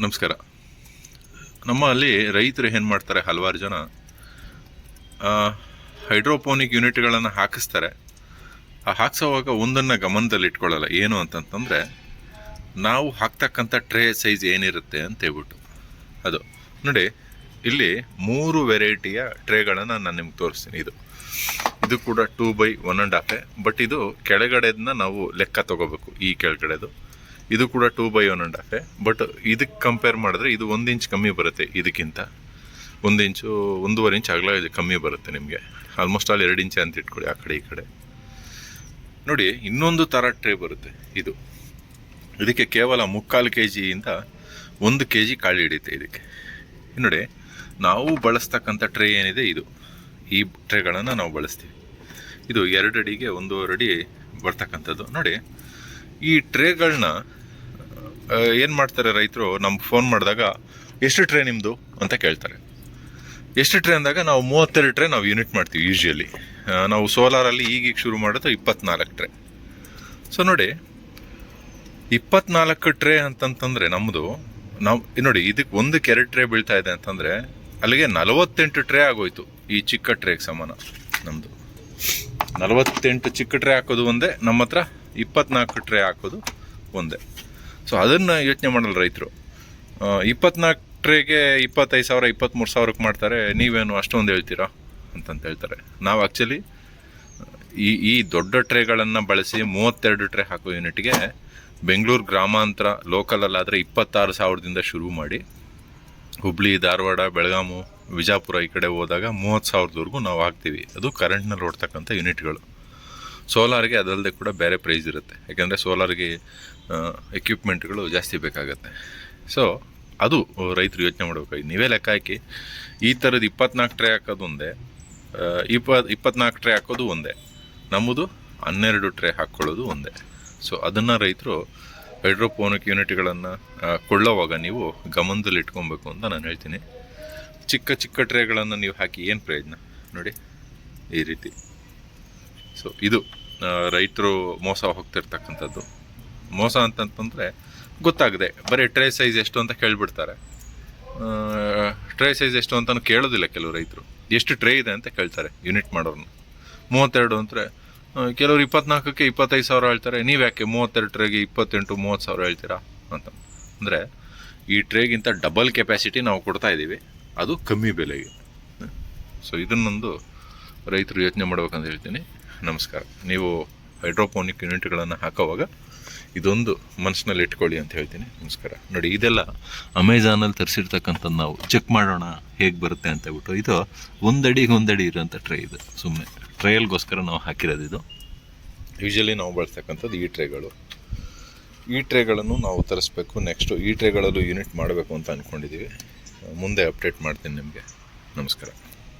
ನಮಸ್ಕಾರ. ನಮ್ಮ ಅಲ್ಲಿ ರೈತರು ಏನು ಮಾಡ್ತಾರೆ? ಹಲವಾರು ಜನ ಹೈಡ್ರೋಪೋನಿಕ್ ಯೂನಿಟ್ಗಳನ್ನು ಹಾಕಿಸ್ತಾರೆ. ಆ ಹಾಕ್ಸೋವಾಗ ಒಂದನ್ನು ಗಮನದಲ್ಲಿ ಇಟ್ಕೊಳ್ಳಲ್ಲ. ಏನು ಅಂತಂತಂದರೆ, ನಾವು ಹಾಕ್ತಕ್ಕಂಥ ಟ್ರೇ ಸೈಜ್ ಏನಿರುತ್ತೆ ಅಂತ ಹೇಳ್ಬಿಟ್ಟು. ಅದು. ನೋಡಿ, ಇಲ್ಲಿ ಮೂರು ವೆರೈಟಿಯ ಟ್ರೇಗಳನ್ನು ನಾನು ನಿಮ್ಗೆ ತೋರಿಸ್ತೀನಿ. ಇದು. ಇದು ಕೂಡ ಟೂ ಬೈ ಒನ್ ಆ್ಯಂಡ್ ಹಾಫೆ ಬಟ್ ಇದು ಕೆಳಗಡೆದನ್ನ ನಾವು ಲೆಕ್ಕ ತಗೋಬೇಕು. ಈ ಕೆಳಗಡೆದು. ಇದು ಕೂಡ ಟೂ ಬೈ ಒನ್ ಆ್ಯಂಡ್ ಹಾಫೆ ಬಟ್ ಇದಕ್ಕೆ ಕಂಪೇರ್ ಮಾಡಿದ್ರೆ ಇದು ಒಂದು ಇಂಚ್ ಕಮ್ಮಿ ಬರುತ್ತೆ ಇದಕ್ಕಿಂತ. ಒಂದು ಇಂಚು ಒಂದೂವರೆ ಇಂಚ್ ಅಗಲ ಇದು ಕಮ್ಮಿ ಬರುತ್ತೆ ನಿಮಗೆ. ಆಲ್ಮೋಸ್ಟ್ ಆಲ್ ಎರಡು ಇಂಚ್ ಅಂತ ಇಟ್ಕೊಳ್ಳಿ ಆ ಕಡೆ ಈ ಕಡೆ. ನೋಡಿ, ಇನ್ನೊಂದು ಥರ ಟ್ರೇ ಬರುತ್ತೆ ಇದು. ಇದಕ್ಕೆ ಕೇವಲ ಮುಕ್ಕಾಲು ಕೆ ಜಿಯಿಂದ ಒಂದು ಕೆ ಜಿ ಕಾಳು ಹಿಡಿಯುತ್ತೆ ಇದಕ್ಕೆ. ನೋಡಿ, ನಾವು ಬಳಸ್ತಕ್ಕಂಥ ಟ್ರೇ ಏನಿದೆ ಇದು. ಈ ಟ್ರೇಗಳನ್ನು ನಾವು ಬಳಸ್ತೀವಿ. ಇದು ಎರಡು ಅಡಿಗೆ, ಒಂದೂವರೆ ಅಡಿ ಬರ್ತಕ್ಕಂಥದ್ದು. ನೋಡಿ, ಈ ಟ್ರೇಗಳನ್ನ ಏನು ಮಾಡ್ತಾರೆ ರೈತರು? ನಮ್ಗೆ ಫೋನ್ ಮಾಡಿದಾಗ, ಎಷ್ಟು ಟ್ರೇ ನಿಮ್ಮದು ಅಂತ ಕೇಳ್ತಾರೆ. ಎಷ್ಟು ಟ್ರೇ ಅಂದಾಗ, ನಾವು ಮೂವತ್ತೆರಡು ಟ್ರೇ ನಾವು ಯೂನಿಟ್ ಮಾಡ್ತೀವಿ ಯೂಶ್ವಲಿ ನಾವು ಸೋಲಾರಲ್ಲಿ ಈಗೀಗ ಶುರು ಮಾಡೋದು ಇಪ್ಪತ್ನಾಲ್ಕು ಟ್ರೇ. ಸೊ ನೋಡಿ, ಇಪ್ಪತ್ನಾಲ್ಕು ಟ್ರೇ ಅಂತಂತಂದ್ರೆ ನಮ್ಮದು ನಾವು, ನೋಡಿ ಇದಕ್ಕೆ ಒಂದು ಎರಡು ಟ್ರೇ ಬೀಳ್ತಾ ಇದೆ ಅಂತಂದರೆ, ಅಲ್ಲಿಗೆ ನಲವತ್ತೆಂಟು ಟ್ರೇ ಆಗೋಯ್ತು ಈ ಚಿಕ್ಕ ಟ್ರೇಗೆ ಸಮಾನ ನಮ್ಮದು ನಲವತ್ತೆಂಟು ಚಿಕ್ಕ ಟ್ರೇ ಹಾಕೋದು ಒಂದೇ ನಮ್ಮ ಹತ್ರ ಇಪ್ಪತ್ನಾಲ್ಕು ಟ್ರೇ ಹಾಕೋದು ಒಂದೇ. ಸೊ ಅದನ್ನು ಯೋಚನೆ ಮಾಡಲ್ಲ ರೈತರು. ಇಪ್ಪತ್ನಾಲ್ಕು ಟ್ರೇಗೆ ಇಪ್ಪತ್ತೈದು ಸಾವಿರ ಇಪ್ಪತ್ತ್ಮೂರು ಸಾವಿರಕ್ಕೆ ಮಾಡ್ತಾರೆ, ನೀವೇನು ಅಷ್ಟೊಂದು ಹೇಳ್ತೀರಾ ಅಂತಂತ ಹೇಳ್ತಾರೆ. ನಾವು ಆ್ಯಕ್ಚುಲಿ ಈ ಈ ದೊಡ್ಡ ಟ್ರೇಗಳನ್ನು ಬಳಸಿ ಮೂವತ್ತೆರಡು ಟ್ರೇ ಹಾಕೋ ಯೂನಿಟ್ಗೆ ಬೆಂಗಳೂರು ಗ್ರಾಮಾಂತರ ಲೋಕಲಲ್ಲಾದರೆ ಇಪ್ಪತ್ತಾರು ಸಾವಿರದಿಂದ ಶುರು ಮಾಡಿ, ಹುಬ್ಳಿ, ಧಾರವಾಡ, ಬೆಳಗಾಮು, ವಿಜಾಪುರ ಈ ಕಡೆ ಹೋದಾಗ ಮೂವತ್ತು ಸಾವಿರದವರೆಗೂ ನಾವು ಹಾಕ್ತೀವಿ. ಅದು ಕರೆಂಟ್ನಲ್ಲಿ ಓಡ್ತಕ್ಕಂಥ ಯೂನಿಟ್ಗಳು ಸೋಲಾರ್ಗೆ ಅದಲ್ಲದೆ ಕೂಡ ಬೇರೆ ಪ್ರೈಸ್ ಇರುತ್ತೆ. ಯಾಕೆಂದರೆ ಸೋಲಾರ್ಗೆ ಎಕ್ವಿಪ್ಮೆಂಟ್ಗಳು ಜಾಸ್ತಿ ಬೇಕಾಗುತ್ತೆ. ಸೊ ಅದು ರೈತರು ಯೋಚನೆ ಮಾಡಬೇಕಾಗಿ ನೀವೇ ಲೆಕ್ಕ ಹಾಕಿ. ಈ ಥರದ್ದು ಇಪ್ಪತ್ನಾಲ್ಕು ಟ್ರೇ ಹಾಕೋದು ಒಂದೇ. ಇಪ್ಪತ್ತು ಇಪ್ಪತ್ನಾಲ್ಕು ಟ್ರೇ ಹಾಕೋದು ಒಂದೇ. ನಮ್ಮದು ಹನ್ನೆರಡು ಟ್ರೇ ಹಾಕ್ಕೊಳ್ಳೋದು ಒಂದೇ. ಸೊ ಅದನ್ನು ರೈತರು ಹೈಡ್ರೋಪೋನಿಕ್ ಯೂನಿಟ್ಗಳನ್ನು ಕೊಳ್ಳೋವಾಗ ನೀವು ಗಮನದಲ್ಲಿ ಇಟ್ಕೊಬೇಕು ಅಂತ ನಾನು ಹೇಳ್ತೀನಿ. ಚಿಕ್ಕ ಚಿಕ್ಕ ಟ್ರೇಗಳನ್ನು ನೀವು ಹಾಕಿ ಏನು ಪ್ರಯೋಜನ? ನೋಡಿ, ಈ ರೀತಿ. ಸೊ ಇದು ರೈತರು ಮೋಸ ಹೋಗ್ತಿರ್ತಕ್ಕಂಥದ್ದು. ಮೋಸ ಅಂತಂತಂದರೆ ಗೊತ್ತಾಗದೆ, ಬರೀ ಟ್ರೇ ಸೈಜ್ ಎಷ್ಟು ಅಂತ ಕೇಳಿಬಿಡ್ತಾರೆ. ಟ್ರೇ ಸೈಜ್ ಎಷ್ಟು ಅಂತಲೂ ಕೇಳೋದಿಲ್ಲ ಕೆಲವು ರೈತರು. ಎಷ್ಟು ಟ್ರೇ ಇದೆ ಅಂತ ಕೇಳ್ತಾರೆ ಯೂನಿಟ್ ಮಾಡೋರು ಮೂವತ್ತೆರಡು ಅಂದರೆ ಕೆಲವರು ಇಪ್ಪತ್ನಾಲ್ಕಕ್ಕೆ ಇಪ್ಪತ್ತೈದು ಸಾವಿರ ಹೇಳ್ತಾರೆ, ನೀವು ಯಾಕೆ ಮೂವತ್ತೆರಡು ಟ್ರೇಗೆ ಇಪ್ಪತ್ತೆಂಟು, ಮೂವತ್ತು ಸಾವಿರ ಹೇಳ್ತೀರಾ ಅಂತ. ಅಂದರೆ, ಈ ಟ್ರೇಗಿಂತ ಡಬಲ್ ಕೆಪ್ಯಾಸಿಟಿ ನಾವು ಕೊಡ್ತಾ ಇದ್ದೀವಿ, ಅದು ಕಮ್ಮಿ ಬೆಲೆಗೆ. ಸೊ ಇದನ್ನೊಂದು ರೈತರು ಯೋಚನೆ ಮಾಡ್ಬೇಕಂತ ಹೇಳ್ತೀನಿ. ನಮಸ್ಕಾರ. ನೀವು ಹೈಡ್ರೋಪೋನಿಕ್ ಯೂನಿಟ್ಗಳನ್ನು ಹಾಕೋವಾಗ ಇದೊಂದು ಮನಸ್ಸಿನಲ್ಲಿ ಇಟ್ಕೊಳ್ಳಿ ಅಂತ ಹೇಳ್ತೀನಿ. ನಮಸ್ಕಾರ. ನೋಡಿ, ಇದೆಲ್ಲ ಅಮೆಝಾನಲ್ಲಿ ತರಿಸಿರ್ತಕ್ಕಂಥದ್ದು ನಾವು. ಚೆಕ್ ಮಾಡೋಣ ಹೇಗೆ ಬರುತ್ತೆ ಅಂತ ಹೇಳ್ಬಿಟ್ಟು. ಇದು ಒಂದಡಿಗೆ ಒಂದಡಿ ಇರೋಂಥ ಟ್ರೇ ಇದು. ಸುಮ್ಮನೆ ಟ್ರೇಯಲ್ಗೋಸ್ಕರ ನಾವು ಹಾಕಿರೋದು ಇದು. ಯೂಶಲಿ ನಾವು ಬಳಸ್ತಕ್ಕಂಥದ್ದು ಈ ಟ್ರೇಗಳು. ಈ ಟ್ರೇಗಳನ್ನು ನಾವು ತರಿಸ್ಬೇಕು. ನೆಕ್ಸ್ಟು ಈ ಟ್ರೇಗಳಲ್ಲೂ ಯೂನಿಟ್ ಮಾಡಬೇಕು ಅಂತ ಅಂದ್ಕೊಂಡಿದ್ದೀವಿ ಮುಂದೆ ಅಪ್ಡೇಟ್ ಮಾಡ್ತೀನಿ ನಿಮಗೆ. ನಮಸ್ಕಾರ.